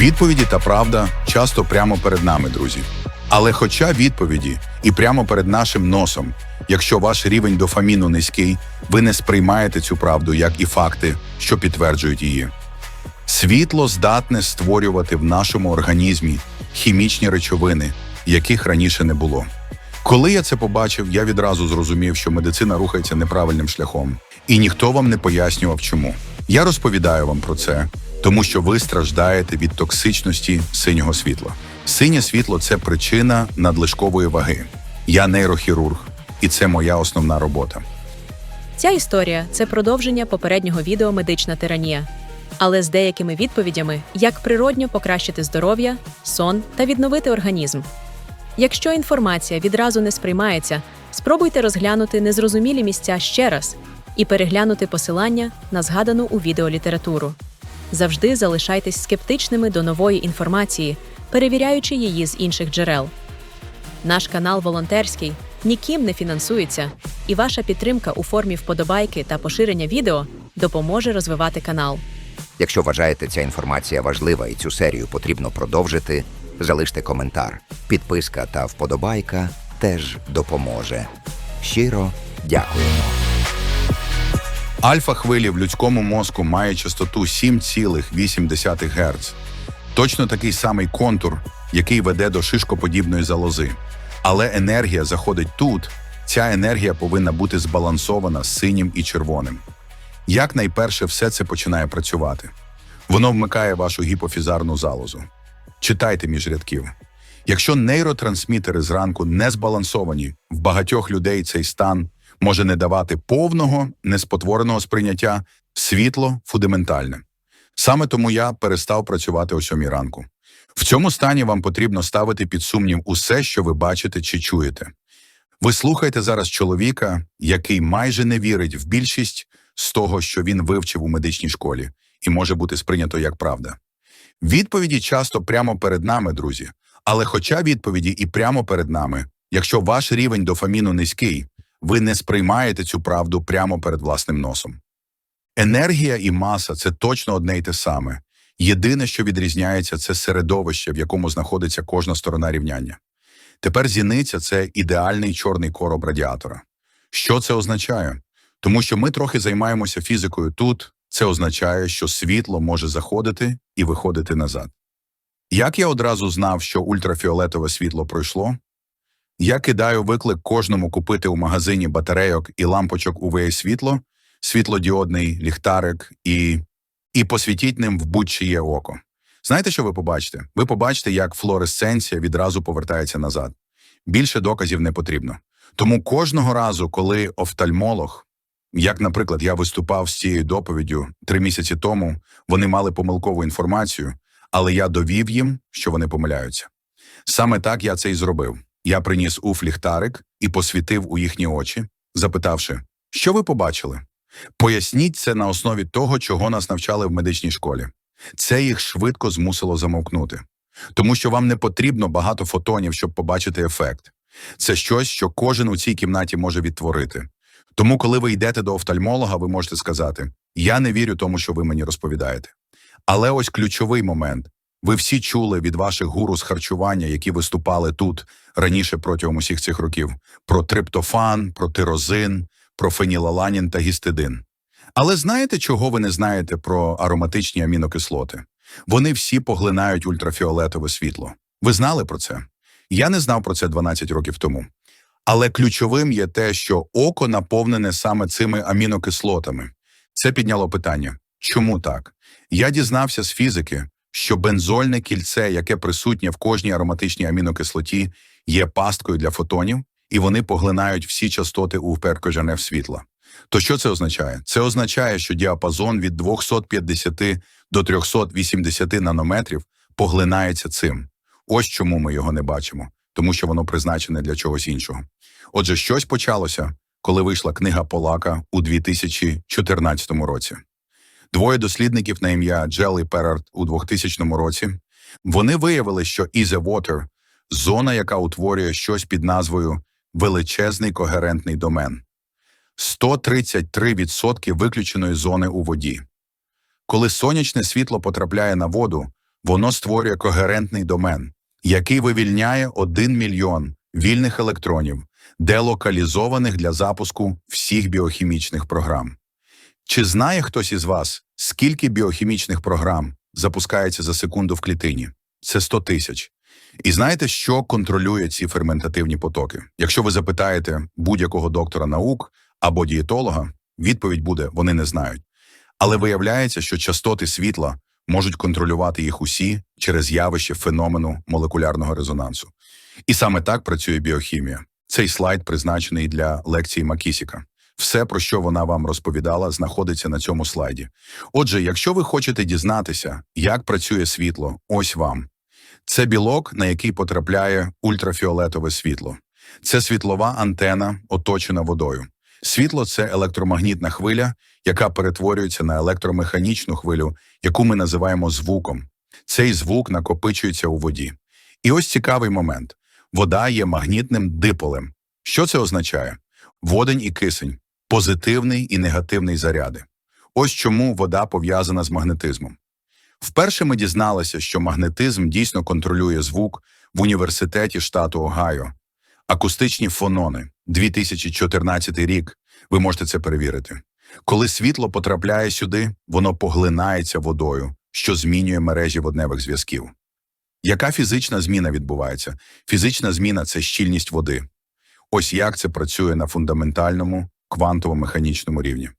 Відповіді та правда часто прямо перед нами, друзі. Але хоча відповіді і прямо перед нашим носом, якщо ваш рівень дофаміну низький, ви не сприймаєте цю правду як і факти, що підтверджують її. Світло здатне створювати в нашому організмі хімічні речовини, яких раніше не було. Коли я це побачив, я відразу зрозумів, що медицина рухається неправильним шляхом, і ніхто вам не пояснював, чому. Я розповідаю вам про це, тому що ви страждаєте від токсичності синього світла. Синє світло це причина надлишкової ваги. Я нейрохірург, і це моя основна робота. Ця історія це продовження попереднього відео Медична тиранія, але з деякими відповідями, як природньо покращити здоров'я, сон та відновити організм. Якщо інформація відразу не сприймається, спробуйте розглянути незрозумілі місця ще раз і переглянути посилання на згадану у відео літературу. Завжди залишайтесь скептичними до нової інформації, перевіряючи її з інших джерел. Наш канал волонтерський ніким не фінансується, і ваша підтримка у формі вподобайки та поширення відео допоможе розвивати канал. Якщо вважаєте ця інформація важлива і цю серію потрібно продовжити, залиште коментар. Підписка та вподобайка теж допоможе. Щиро дякуємо. Альфа-хвилі в людському мозку має частоту 7,8 Гц. Точно такий самий контур, який веде до шишкоподібної залози. Але енергія заходить тут. Ця енергія повинна бути збалансована синім і червоним. Як найперше все це починає працювати? Воно вмикає вашу гіпофізарну залозу. Читайте між рядків. Якщо нейротрансмітери зранку не збалансовані, в багатьох людей цей стан може не давати повного, неспотвореного сприйняття, світло фундаментальне. Саме тому я перестав працювати о сьомій ранку. В цьому стані вам потрібно ставити під сумнів усе, що ви бачите чи чуєте. Ви слухаєте зараз чоловіка, який майже не вірить в більшість з того, що він вивчив у медичній школі, і може бути сприйнято як правда. Відповіді часто прямо перед нами, друзі. Але хоча відповіді і прямо перед нами, якщо ваш рівень дофаміну низький, ви не сприймаєте цю правду прямо перед власним носом. Енергія і маса це точно одне й те саме. Єдине, що відрізняється, це середовище, в якому знаходиться кожна сторона рівняння. Тепер зіниця це ідеальний чорний короб радіатора. Що це означає? Тому що ми трохи займаємося фізикою тут, це означає, що світло може заходити і виходити назад. Як я одразу знав, що ультрафіолетове світло пройшло? Я кидаю виклик кожному купити у магазині батарейок і лампочок UV світло, світлодіодний ліхтарик і, і посвітіть ним в будь-чиє око. Знаєте, що ви побачите? Ви побачите, як флуоресценція відразу повертається назад. Більше доказів не потрібно. Тому кожного разу, коли офтальмолог, як, наприклад, я виступав з цією доповіддю три місяці тому, вони мали помилкову інформацію, але я довів їм, що вони помиляються. Саме так я це і зробив. Я приніс уф ліхтарик і посвітив у їхні очі, запитавши, що ви побачили? Поясніть це на основі того, чого нас навчали в медичній школі. Це їх швидко змусило замовкнути, тому що вам не потрібно багато фотонів, щоб побачити ефект. Це щось, що кожен у цій кімнаті може відтворити. Тому, коли ви йдете до офтальмолога, ви можете сказати: Я не вірю тому, що ви мені розповідаєте. Але ось ключовий момент. Ви всі чули від ваших гуру з харчування, які виступали тут раніше протягом усіх цих років, про триптофан, про тирозин, про фенілаланін та гістидин. Але знаєте, чого ви не знаєте про ароматичні амінокислоти? Вони всі поглинають ультрафіолетове світло. Ви знали про це? Я не знав про це 12 років тому. Але ключовим є те, що око наповнене саме цими амінокислотами. Це підняло питання: чому так? Я дізнався з фізики, що бензольне кільце, яке присутнє в кожній ароматичній амінокислоті, є пасткою для фотонів, і вони поглинають всі частоти у перкожанев світла. То що це означає? Це означає, що діапазон від 250 до 380 нанометрів поглинається цим. Ось чому ми його не бачимо, тому що воно призначене для чогось іншого. Отже, щось почалося, коли вийшла книга Полака у 2014 році. Двоє дослідників на ім'я Джел і Перард у 2000 році вони виявили, що «is a water» – зона, яка утворює щось під назвою величезний когерентний домен. 133% виключеної зони у воді. Коли сонячне світло потрапляє на воду, воно створює когерентний домен, який вивільняє 1 мільйон вільних електронів, делокалізованих для запуску всіх біохімічних програм. Чи знає хтось із вас, скільки біохімічних програм запускається за секунду в клітині? Це 100 тисяч. І знаєте, що контролює ці ферментативні потоки? Якщо ви запитаєте будь-якого доктора наук або дієтолога, відповідь буде вони не знають. Але виявляється, що частоти світла можуть контролювати їх усі через явище феномену молекулярного резонансу. І саме так працює біохімія. Цей слайд призначений для лекції Макісіка. Все, про що вона вам розповідала, знаходиться на цьому слайді. Отже, якщо ви хочете дізнатися, як працює світло, ось вам. Це білок, на який потрапляє ультрафіолетове світло. Це світлова антена, оточена водою. Світло це електромагнітна хвиля, яка перетворюється на електромеханічну хвилю, яку ми називаємо звуком. Цей звук накопичується у воді. І ось цікавий момент: вода є магнітним диполем. Що це означає? Водень і кисень, позитивний і негативний заряди. Ось чому вода пов'язана з магнетизмом. Вперше ми дізналися, що магнетизм дійсно контролює звук в університеті штату Огайо. Акустичні фонони, 2014 рік. Ви можете це перевірити. Коли світло потрапляє сюди, воно поглинається водою, що змінює мережі водневих зв'язків. Яка фізична зміна відбувається? Фізична зміна це щільність води. Ось як це працює на фундаментальному квантово-механічному рівні.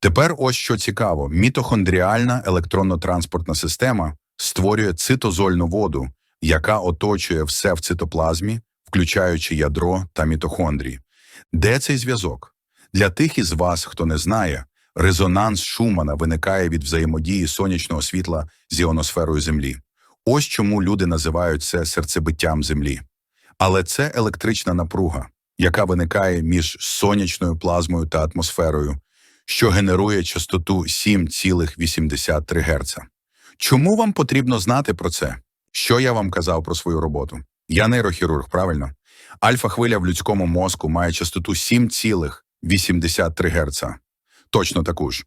Тепер ось що цікаво: мітохондріальна електронно-транспортна система створює цитозольну воду, яка оточує все в цитоплазмі, включаючи ядро та мітохондрії. Де цей зв'язок? Для тих із вас, хто не знає, резонанс Шумана виникає від взаємодії сонячного світла з іоносферою Землі. Ось чому люди називають це серцебиттям Землі. Але це електрична напруга, яка виникає між сонячною плазмою та атмосферою, що генерує частоту 7,83 Гц. Чому вам потрібно знати про це? Що я вам казав про свою роботу? Я нейрохірург, правильно? Альфа-хвиля в людському мозку має частоту 7,83 Гц. Точно таку ж.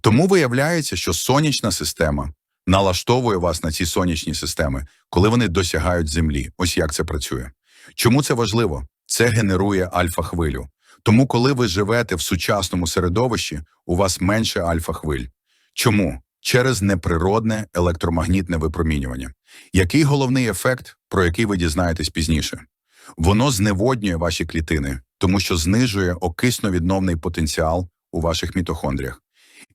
Тому виявляється, що сонячна система налаштовує вас на ці сонячні системи, коли вони досягають Землі. Ось як це працює. Чому це важливо? Це генерує альфа-хвилю. Тому, коли ви живете в сучасному середовищі, у вас менше альфа-хвиль. Чому? Через неприродне електромагнітне випромінювання. Який головний ефект, про який ви дізнаєтесь пізніше? Воно зневоднює ваші клітини, тому що знижує окисно-відновний потенціал у ваших мітохондріях.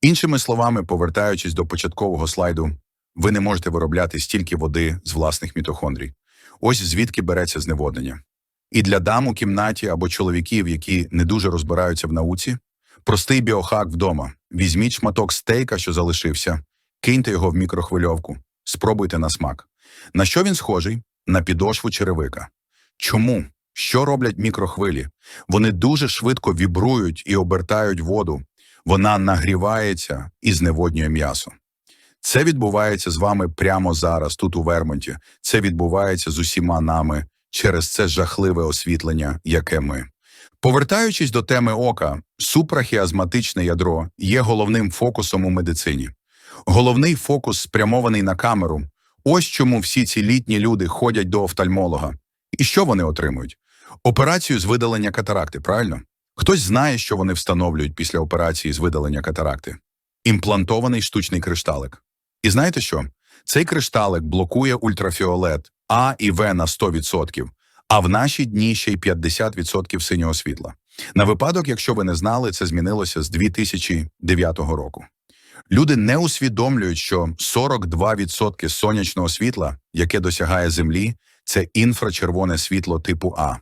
Іншими словами, повертаючись до початкового слайду, ви не можете виробляти стільки води з власних мітохондрій. Ось звідки береться зневоднення. І для дам у кімнаті або чоловіків, які не дуже розбираються в науці, простий біохак вдома. Візьміть шматок стейка, що залишився, киньте його в мікрохвильовку, спробуйте на смак. На що він схожий? На підошву черевика. Чому? Що роблять мікрохвилі? Вони дуже швидко вібрують і обертають воду. Вона нагрівається і зневоднює м'ясо. Це відбувається з вами прямо зараз, тут у Вермонті. Це відбувається з усіма нами через це жахливе освітлення, яке ми. Повертаючись до теми ока, супрахіазматичне ядро є головним фокусом у медицині. Головний фокус спрямований на камеру. Ось чому всі ці літні люди ходять до офтальмолога. І що вони отримують? Операцію з видалення катаракти, правильно? Хтось знає, що вони встановлюють після операції з видалення катаракти. Імплантований штучний кришталик. І знаєте що? Цей кришталик блокує ультрафіолет А і В на 100%, а в наші дні ще й 50% синього світла. На випадок, якщо ви не знали, це змінилося з 2009 року. Люди не усвідомлюють, що 42% сонячного світла, яке досягає Землі, це інфрачервоне світло типу А.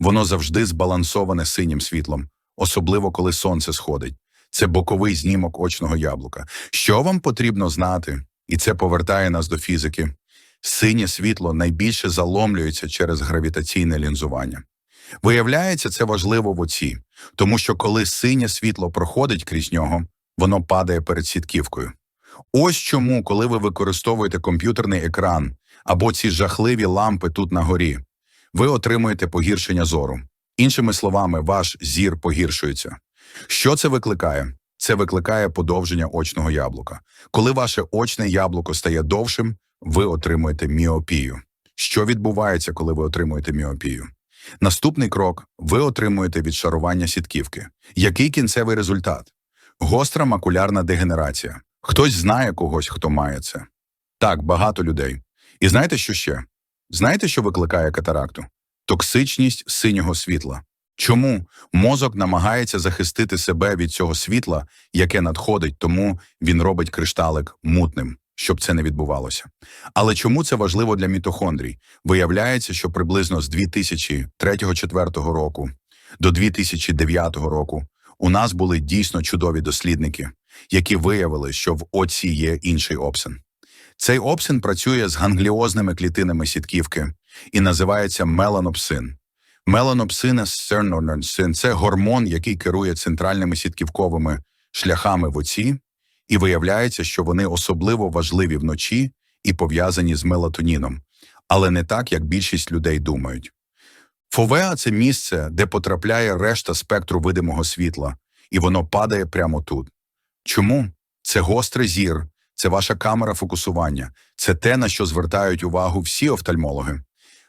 Воно завжди збалансоване синім світлом, особливо коли сонце сходить. Це боковий знімок очного яблука. Що вам потрібно знати? І це повертає нас до фізики. Синє світло найбільше заломлюється через гравітаційне лінзування. Виявляється, це важливо в оці, тому що коли синє світло проходить крізь нього, воно падає перед сітківкою. Ось чому, коли ви використовуєте комп'ютерний екран або ці жахливі лампи тут на горі, ви отримуєте погіршення зору. Іншими словами, ваш зір погіршується. Що це викликає? Це викликає подовження очного яблука. Коли ваше очне яблуко стає довшим, ви отримуєте міопію. Що відбувається, коли ви отримуєте міопію? Наступний крок ви отримуєте відшарування сітківки. Який кінцевий результат? Гостра макулярна дегенерація. Хтось знає когось, хто має це. Так, багато людей. І знаєте, що ще? Знаєте, що викликає катаракту? Токсичність синього світла. Чому мозок намагається захистити себе від цього світла, яке надходить, тому він робить кришталик мутним, щоб це не відбувалося. Але чому це важливо для мітохондрій? Виявляється, що приблизно з 2003-2004 року до 2009 року у нас були дійсно чудові дослідники, які виявили, що в оці є інший опсин. Цей опсин працює з гангліозними клітинами сітківки і називається меланопсин. Меланопсин – це гормон, який керує центральними сітківковими шляхами в оці, і виявляється, що вони особливо важливі вночі і пов'язані з мелатоніном, але не так, як більшість людей думають. Фовеа – це місце, де потрапляє решта спектру видимого світла, і воно падає прямо тут. Чому? Це гострий зір, це ваша камера фокусування, це те, на що звертають увагу всі офтальмологи.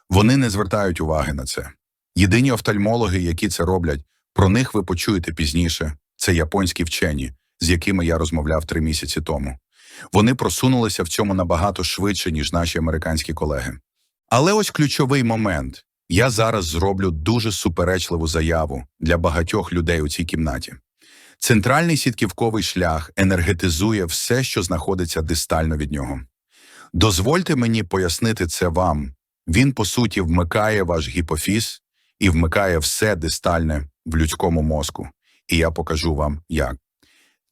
Вони не звертають уваги на це. Єдині офтальмологи, які це роблять, про них ви почуєте пізніше. Це японські вчені, з якими я розмовляв три місяці тому. Вони просунулися в цьому набагато швидше, ніж наші американські колеги. Але ось ключовий момент. Я зараз зроблю дуже суперечливу заяву для багатьох людей у цій кімнаті. Центральний сітківковий шлях енергетизує все, що знаходиться дистально від нього. Дозвольте мені пояснити це вам. Він, по суті, вмикає ваш гіпофіз і вмикає все дистальне в людському мозку. І я покажу вам, як.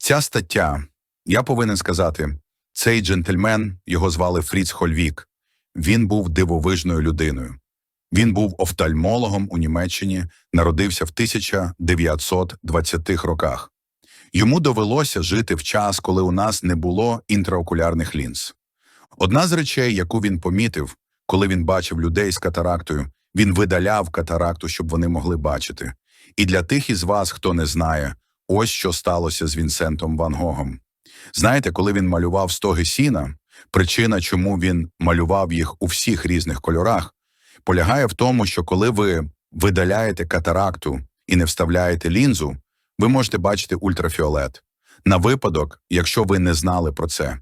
Ця стаття, я повинен сказати, цей джентльмен, його звали Фріц Хольвік, він був дивовижною людиною. Він був офтальмологом у Німеччині, народився в 1920-х роках. Йому довелося жити в час, коли у нас не було інтраокулярних лінз. Одна з речей, яку він помітив, коли він бачив людей з катарактою, він видаляв катаракту, щоб вони могли бачити. І для тих із вас, хто не знає, ось що сталося з Вінсентом Ван Гогом. Знаєте, коли він малював стоги сіна, причина, чому він малював їх у всіх різних кольорах, полягає в тому, що коли ви видаляєте катаракту і не вставляєте лінзу, ви можете бачити ультрафіолет. На випадок, якщо ви не знали про це.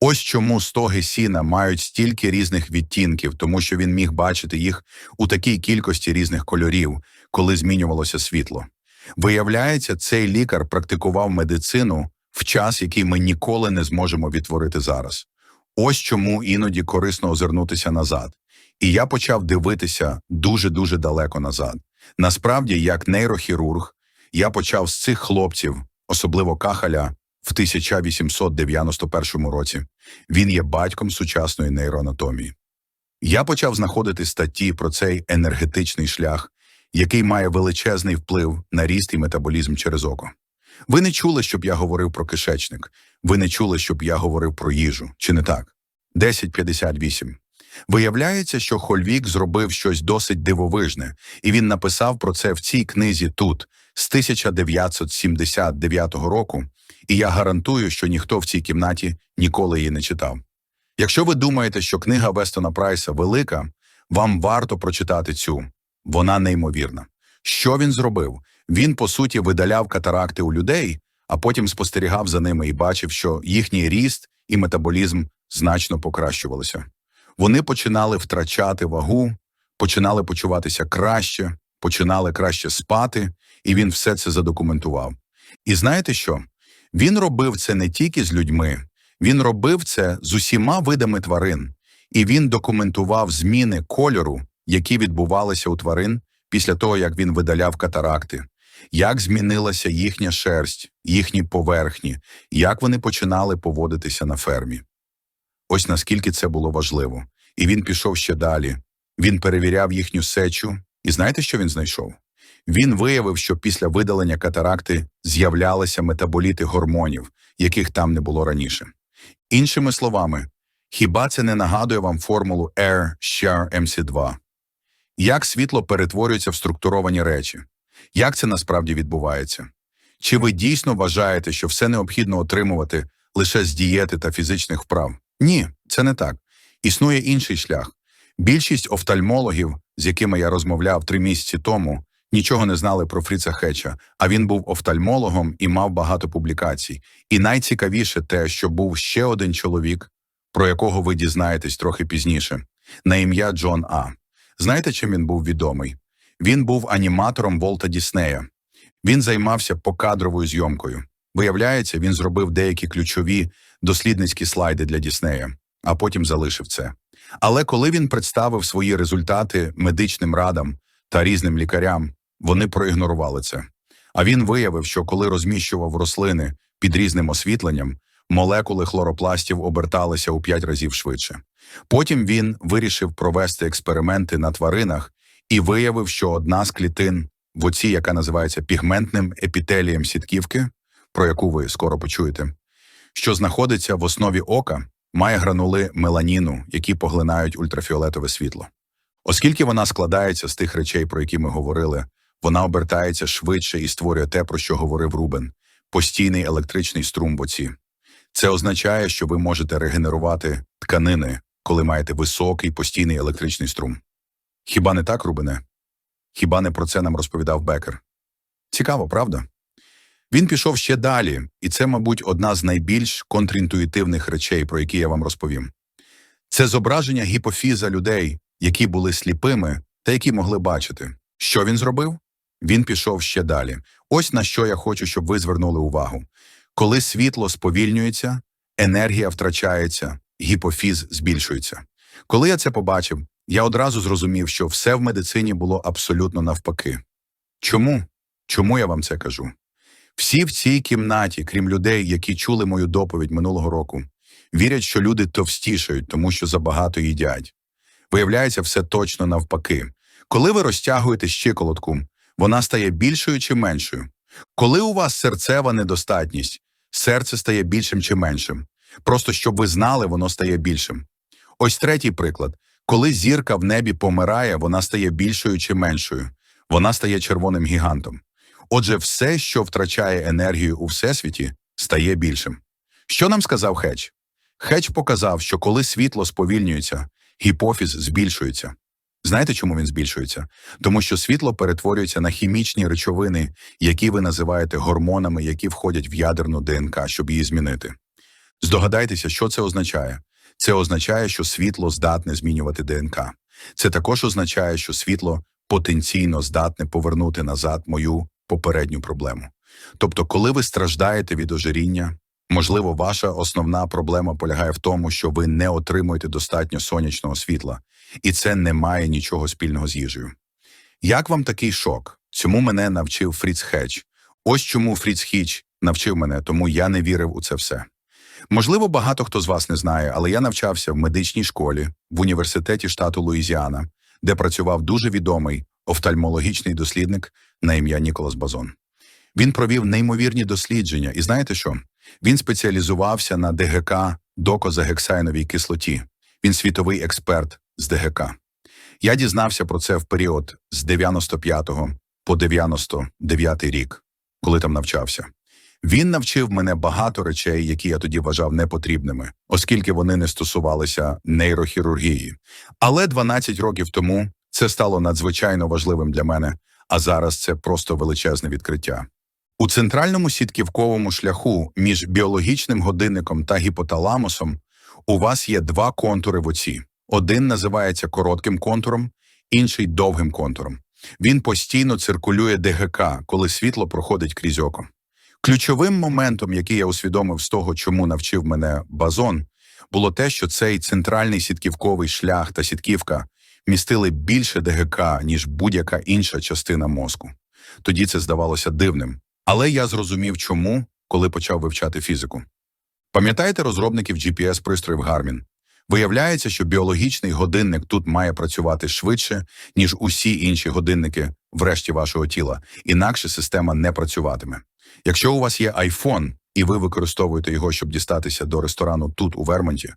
Ось чому стоги сіна мають стільки різних відтінків, тому що він міг бачити їх у такій кількості різних кольорів, коли змінювалося світло. Виявляється, цей лікар практикував медицину в час, який ми ніколи не зможемо відтворити зараз. Ось чому іноді корисно озирнутися назад. І я почав дивитися дуже-дуже далеко назад. Насправді, як нейрохірург, я почав з цих хлопців, особливо Кахаля, в 1891 році. Він є батьком сучасної нейроанатомії. Я почав знаходити статті про цей енергетичний шлях, який має величезний вплив на ріст і метаболізм через око. Ви не чули, щоб я говорив про кишечник. Ви не чули, щоб я говорив про їжу, чи не так? 10.58. Виявляється, що Хольвік зробив щось досить дивовижне, і він написав про це в цій книзі тут, з 1979 року, і я гарантую, що ніхто в цій кімнаті ніколи її не читав. Якщо ви думаєте, що книга Вестона Прайса велика, вам варто прочитати цю. Вона неймовірна. Що він зробив? Він, по суті, видаляв катаракти у людей, а потім спостерігав за ними і бачив, що їхній ріст і метаболізм значно покращувалися. Вони починали втрачати вагу, починали почуватися краще, починали краще спати, і він все це задокументував. І знаєте що? Він робив це не тільки з людьми, він робив це з усіма видами тварин, і він документував зміни кольору, які відбувалися у тварин після того, як він видаляв катаракти, як змінилася їхня шерсть, їхні поверхні, як вони починали поводитися на фермі. Ось наскільки це було важливо. І він пішов ще далі. Він перевіряв їхню сечу, і знаєте, що він знайшов? Він виявив, що після видалення катаракти з'являлися метаболіти гормонів, яких там не було раніше. Іншими словами, хіба це не нагадує вам формулу Air Share MC2? Як світло перетворюється в структуровані речі? Як це насправді відбувається? Чи ви дійсно вважаєте, що все необхідно отримувати лише з дієти та фізичних вправ? Ні, це не так. Існує інший шлях. Більшість офтальмологів, з якими я розмовляв три місяці тому, нічого не знали про Фріца Хетча, а він був офтальмологом і мав багато публікацій. І найцікавіше те, що був ще один чоловік, про якого ви дізнаєтесь трохи пізніше, на ім'я Джон А. Знаєте, чим він був відомий? Він був аніматором Волта Діснея. Він займався покадровою зйомкою. Виявляється, він зробив деякі ключові дослідницькі слайди для Діснея, а потім залишив це. Але коли він представив свої результати медичним радам та різним лікарям, вони проігнорували це. А він виявив, що коли розміщував рослини під різним освітленням, молекули хлоропластів оберталися у п'ять разів швидше. Потім він вирішив провести експерименти на тваринах і виявив, що одна з клітин в оці, яка називається пігментним епітелієм сітківки, про яку ви скоро почуєте, що знаходиться в основі ока, має гранули меланіну, які поглинають ультрафіолетове світло. Оскільки вона складається з тих речей, про які ми говорили, вона обертається швидше і створює те, про що говорив Рубен постійний електричний струм в оці. Це означає, що ви можете регенерувати тканини, коли маєте високий постійний електричний струм. Хіба не так, Рубене? Хіба не про це нам розповідав Бекер? Цікаво, правда? Він пішов ще далі, і це, мабуть, одна з найбільш контрінтуїтивних речей, про які я вам розповім. Це зображення гіпофіза людей, які були сліпими та які могли бачити. Що він зробив? Він пішов ще далі. Ось на що я хочу, щоб ви звернули увагу. Коли світло сповільнюється, енергія втрачається, гіпофіз збільшується. Коли я це побачив, я одразу зрозумів, що все в медицині було абсолютно навпаки. Чому? Чому я вам це кажу? Всі в цій кімнаті, крім людей, які чули мою доповідь минулого року, вірять, що люди товстішають, тому що забагато їдять. Виявляється, все точно навпаки. Коли ви розтягуєте щиколотку, вона стає більшою чи меншою. Коли у вас серцева недостатність, серце стає більшим чи меншим. Просто щоб ви знали, воно стає більшим. Ось третій приклад. Коли зірка в небі помирає, вона стає більшою чи меншою. Вона стає червоним гігантом. Отже, все, що втрачає енергію у всесвіті, стає більшим. Що нам сказав Хедж? Хедж показав, що коли світло сповільнюється, гіпофіз збільшується. Знаєте, чому він збільшується? Тому що світло перетворюється на хімічні речовини, які ви називаєте гормонами, які входять в ядерну ДНК, щоб її змінити. Здогадайтеся, що це означає. Це означає, що світло здатне змінювати ДНК. Це також означає, що світло потенційно здатне повернути назад мою попередню проблему. Тобто, коли ви страждаєте від ожиріння, можливо, ваша основна проблема полягає в тому, що ви не отримуєте достатньо сонячного світла, і це не має нічого спільного з їжею. Як вам такий шок? Цьому мене навчив Фріц Хедж. Ось чому Фріц Хіч навчив мене, тому я не вірив у це все. Можливо, багато хто з вас не знає, але я навчався в медичній школі в університеті штату Луїзіана, де працював дуже відомий офтальмологічний дослідник на ім'я Ніколас Базон. Він провів неймовірні дослідження, і знаєте що? Він спеціалізувався на ДГК докозагексайновій кислоті. Він світовий експерт з ДГК. Я дізнався про це в період з 95 по 99 рік, коли там навчався. Він навчив мене багато речей, які я тоді вважав непотрібними, оскільки вони не стосувалися нейрохірургії. Але 12 років тому це стало надзвичайно важливим для мене, а зараз це просто величезне відкриття. У центральному сітківковому шляху між біологічним годинником та гіпоталамусом у вас є два контури в оці. Один називається коротким контуром, інший довгим контуром. Він постійно циркулює ДГК, коли світло проходить крізь око. Ключовим моментом, який я усвідомив з того, чому навчив мене базон, було те, що цей центральний сітківковий шлях та сітківка містили більше ДГК, ніж будь-яка інша частина мозку. Тоді це здавалося дивним. Але я зрозумів, чому, коли почав вивчати фізику. Пам'ятаєте розробників GPS-пристроїв Garmin? Виявляється, що біологічний годинник тут має працювати швидше, ніж усі інші годинники в решті вашого тіла, інакше система не працюватиме. Якщо у вас є iPhone, і ви використовуєте його, щоб дістатися до ресторану тут, у Вермонті,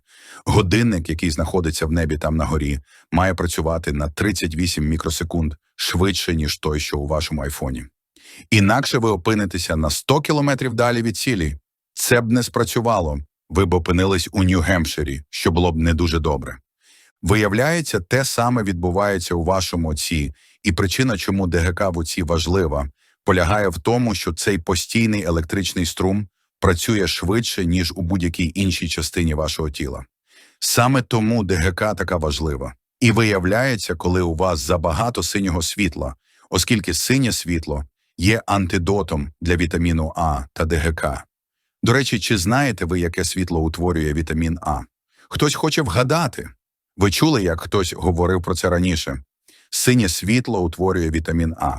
годинник, який знаходиться в небі там на горі, має працювати на 38 мікросекунд швидше, ніж той, що у вашому айфоні. Інакше ви опинитеся на 100 кілометрів далі від цілі. Це б не спрацювало. Ви б опинились у Нью-Гемпширі, що було б не дуже добре. Виявляється, те саме відбувається у вашому оці, і причина, чому ДГК в оці важлива, полягає в тому, що цей постійний електричний струм працює швидше, ніж у будь-якій іншій частині вашого тіла. Саме тому ДГК така важлива. І виявляється, коли у вас забагато синього світла, оскільки синє світло є антидотом для вітаміну А та ДГК. До речі, чи знаєте ви, яке світло утворює вітамін А? Хтось хоче вгадати. Ви чули, як хтось говорив про це раніше? Синє світло утворює вітамін А.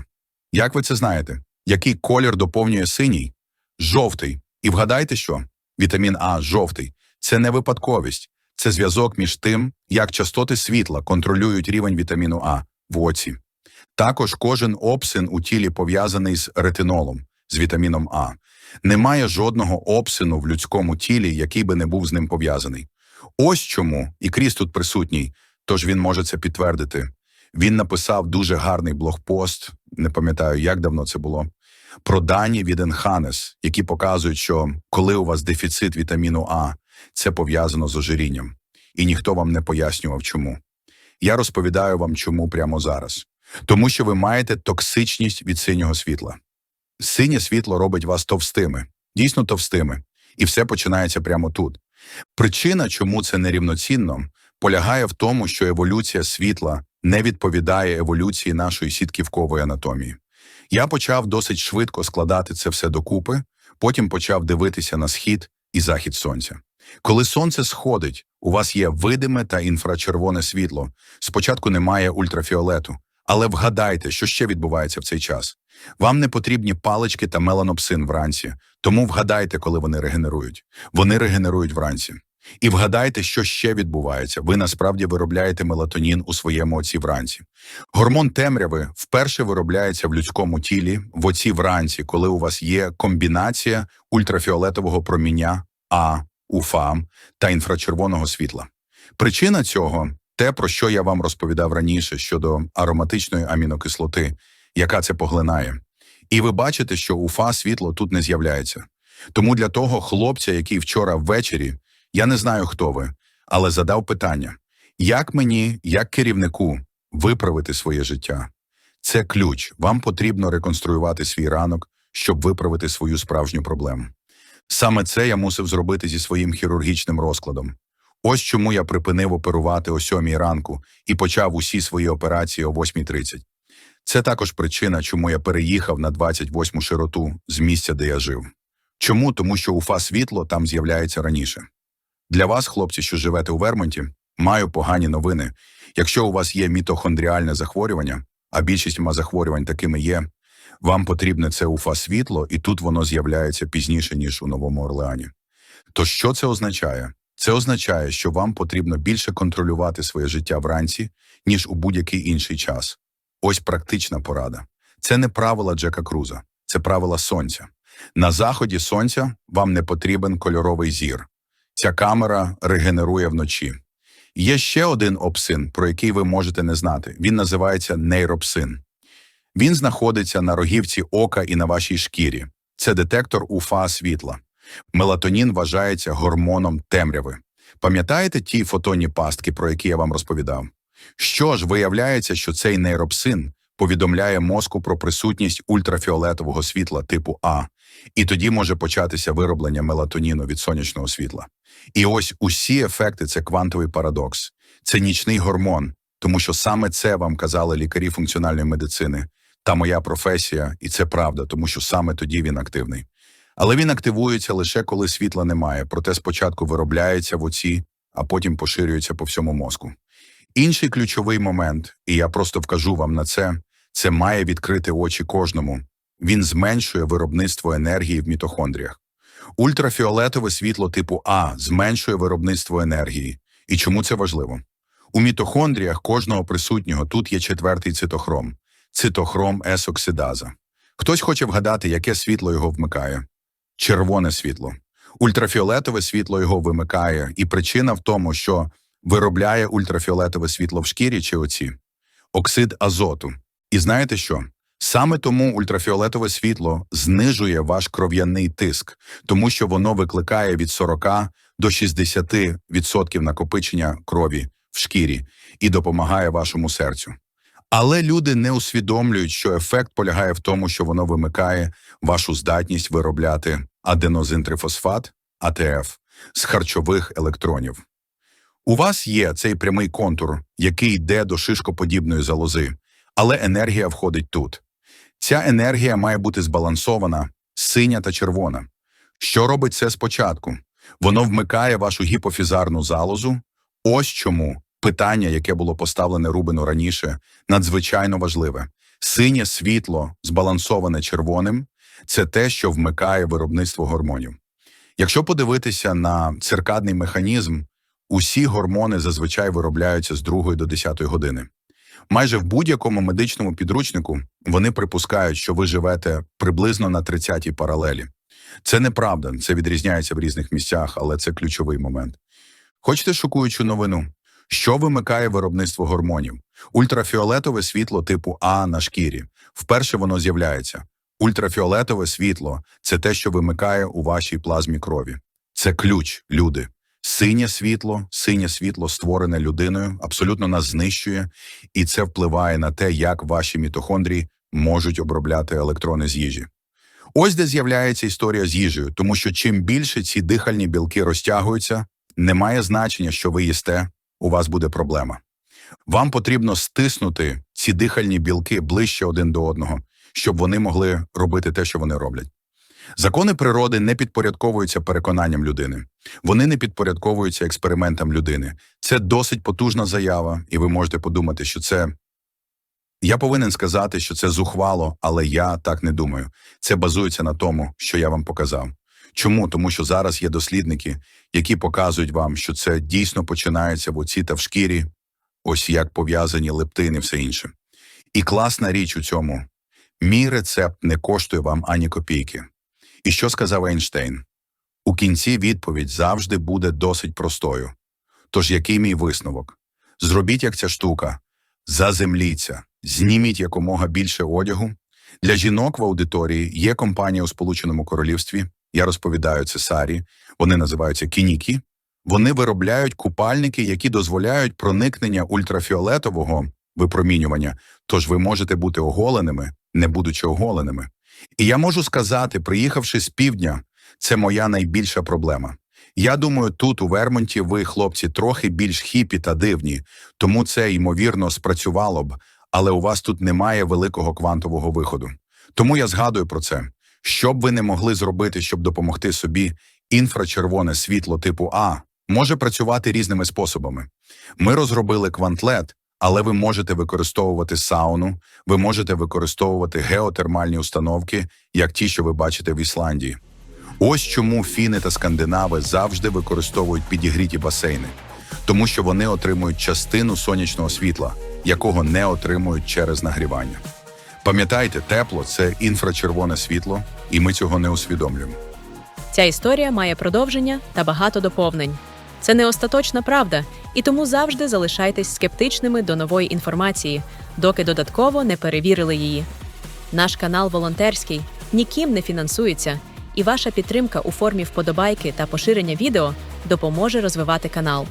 Як ви це знаєте? Який колір доповнює синій? Жовтий. І вгадайте, що вітамін А жовтий це не випадковість, це зв'язок між тим, як частоти світла контролюють рівень вітаміну А в оці. Також кожен обсин у тілі пов'язаний з ретинолом, з вітаміном А. Немає жодного обсину в людському тілі, який би не був з ним пов'язаний. Ось чому, і Кріс тут присутній, тож він може це підтвердити. Він написав дуже гарний блогпост, не пам'ятаю, як давно це було, про дані від Enhanes, які показують, що коли у вас дефіцит вітаміну А, це пов'язано з ожирінням. І ніхто вам не пояснював, чому. Я розповідаю вам, чому прямо зараз. Тому що ви маєте токсичність від синього світла. Синє світло робить вас товстими, дійсно товстими, і все починається прямо тут. Причина, чому це нерівноцінно, полягає в тому, що еволюція світла не відповідає еволюції нашої сітківкової анатомії. Я почав досить швидко складати це все докупи, потім почав дивитися на схід і захід сонця. Коли сонце сходить, у вас є видиме та інфрачервоне світло. Спочатку немає ультрафіолету, але вгадайте, що ще відбувається в цей час. Вам не потрібні палички та меланопсин вранці, тому вгадайте, коли вони регенерують. Вони регенерують вранці. І вгадайте, що ще відбувається. Ви насправді виробляєте мелатонін у своєму оці вранці. Гормон темряви вперше виробляється в людському тілі в оці вранці, коли у вас є комбінація ультрафіолетового проміння А, УФА та інфрачервоного світла. Причина цього те, про що я вам розповідав раніше щодо ароматичної амінокислоти, яка це поглинає. І ви бачите, що УФА світло тут не з'являється. Тому для того хлопця, який вчора ввечері, я не знаю, хто ви, але задав питання: як мені, як керівнику, виправити своє життя? Це ключ. Вам потрібно реконструювати свій ранок, щоб виправити свою справжню проблему. Саме це я мусив зробити зі своїм хірургічним розкладом. Ось чому я припинив оперувати о сьомій ранку і почав усі свої операції о 8.30. Це також причина, чому я переїхав на 28 широту з місця, де я жив. Чому? Тому що уфа світло там з'являється раніше. Для вас, хлопці, що живете у Вермонті, маю погані новини. Якщо у вас є мітохондріальне захворювання, а більшість захворювань такими є, вам потрібне це уфа світло, і тут воно з'являється пізніше, ніж у Новому Орлеані. То що це означає? Це означає, що вам потрібно більше контролювати своє життя вранці, ніж у будь-який інший час. Ось практична порада. Це не правила Джека Круза, це правила сонця. На заході сонця вам не потрібен кольоровий зір. Ця камера регенерує вночі. Є ще один опсин, про який ви можете не знати. Він називається нейропсин. Він знаходиться на рогівці ока і на вашій шкірі. Це детектор УФА світла. Мелатонін вважається гормоном темряви. Пам'ятаєте ті фотонні пастки, про які я вам розповідав? Що ж, виявляється, що цей нейропсин повідомляє мозку про присутність ультрафіолетового світла типу А, і тоді може початися вироблення мелатоніну від сонячного світла. І ось усі ефекти це квантовий парадокс, це нічний гормон, тому що саме це вам казали лікарі функціональної медицини та моя професія, і це правда, тому що саме тоді він активний. Але він активується лише коли світла немає, проте спочатку виробляється в оці, а потім поширюється по всьому мозку. Інший ключовий момент, і я просто вкажу вам на це, це має відкрити очі кожному. Він зменшує виробництво енергії в мітохондріях. Ультрафіолетове світло типу А зменшує виробництво енергії. І чому це важливо? У мітохондріях кожного присутнього тут є четвертий цитохром цитохром С-оксидаза. Хтось хоче вгадати, яке світло його вмикає? Червоне світло. Ультрафіолетове світло його вимикає, і причина в тому, що виробляє ультрафіолетове світло в шкірі чи оці оксид азоту. І знаєте що? Саме тому ультрафіолетове світло знижує ваш кров'яний тиск, тому що воно викликає від 40 до 60% накопичення крові в шкірі і допомагає вашому серцю. Але люди не усвідомлюють, що ефект полягає в тому, що воно вимикає вашу здатність виробляти аденозинтрифосфат, АТФ, з харчових електронів. У вас є цей прямий контур, який йде до шишкоподібної залози, але енергія входить тут. Ця енергія має бути збалансована, синя та червона. Що робить це спочатку? Воно вмикає вашу гіпофізарну залозу. Ось чому питання, яке було поставлене Рубину раніше, надзвичайно важливе. Синє світло, збалансоване червоним, це те, що вмикає виробництво гормонів. Якщо подивитися на циркадний механізм, усі гормони зазвичай виробляються з 2 до 10 години. Майже в будь-якому медичному підручнику вони припускають, що ви живете приблизно на 30-й паралелі. Це неправда, це відрізняється в різних місцях, але це ключовий момент. Хочете шокуючу новину? Що вимикає виробництво гормонів? Ультрафіолетове світло типу А на шкірі. Вперше воно з'являється. Ультрафіолетове світло це те, що вимикає у вашій плазмі крові. Це ключ, люди. Синє світло, синє світло, створене людиною, абсолютно нас знищує, і це впливає на те, як ваші мітохондрії можуть обробляти електрони з їжі. Ось де з'являється історія з їжею, тому що чим більше ці дихальні білки розтягуються, немає значення, що ви їсте, у вас буде проблема. Вам потрібно стиснути ці дихальні білки ближче один до одного, щоб вони могли робити те, що вони роблять. Закони природи не підпорядковуються переконанням людини. Вони не підпорядковуються експериментам людини. Це досить потужна заява, і ви можете подумати, що це. Я повинен сказати, що це зухвало, але я так не думаю. Це базується на тому, що я вам показав. Чому? Тому що зараз є дослідники, які показують вам, що це дійсно починається в оці та в шкірі, ось як пов'язані лептини і все інше. І класна річ у цьому: мій рецепт не коштує вам ані копійки. І що сказав Ейнштейн? У кінці відповідь завжди буде досить простою. Тож який мій висновок? Зробіть як ця штука, заземліться, зніміть якомога більше одягу. Для жінок в аудиторії є компанія у Сполученому Королівстві. Я розповідаю це Сарі. Вони називаються Кінікі. Вони виробляють купальники, які дозволяють проникнення ультрафіолетового випромінювання. Тож ви можете бути оголеними, не будучи оголеними. І я можу сказати, приїхавши з півдня, це моя найбільша проблема. Я думаю, тут, у Вермонті, ви, хлопці, трохи більш хіпі та дивні, тому це, ймовірно, спрацювало б, але у вас тут немає великого квантового виходу. Тому я згадую про це. Що б ви не могли зробити, щоб допомогти собі, інфрачервоне світло типу А може працювати різними способами. Ми розробили квантлет, але ви можете використовувати сауну, ви можете використовувати геотермальні установки, як ті, що ви бачите в Ісландії. Ось чому фіни та скандинави завжди використовують підігріті басейни, тому що вони отримують частину сонячного світла, якого не отримують через нагрівання. Пам'ятайте, тепло це інфрачервоне світло, і ми цього не усвідомлюємо. Ця історія має продовження та багато доповнень. Це не остаточна правда, і тому завжди залишайтесь скептичними до нової інформації, доки додатково не перевірили її. Наш канал волонтерський ніким не фінансується, і ваша підтримка у формі вподобайки та поширення відео допоможе розвивати канал.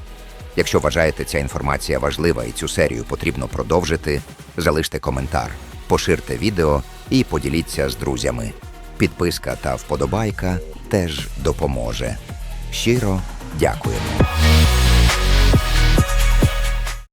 Якщо вважаєте ця інформація важлива і цю серію потрібно продовжити, залиште коментар, поширте відео і поділіться з друзями. Підписка та вподобайка теж допоможе. Щиро дякуємо.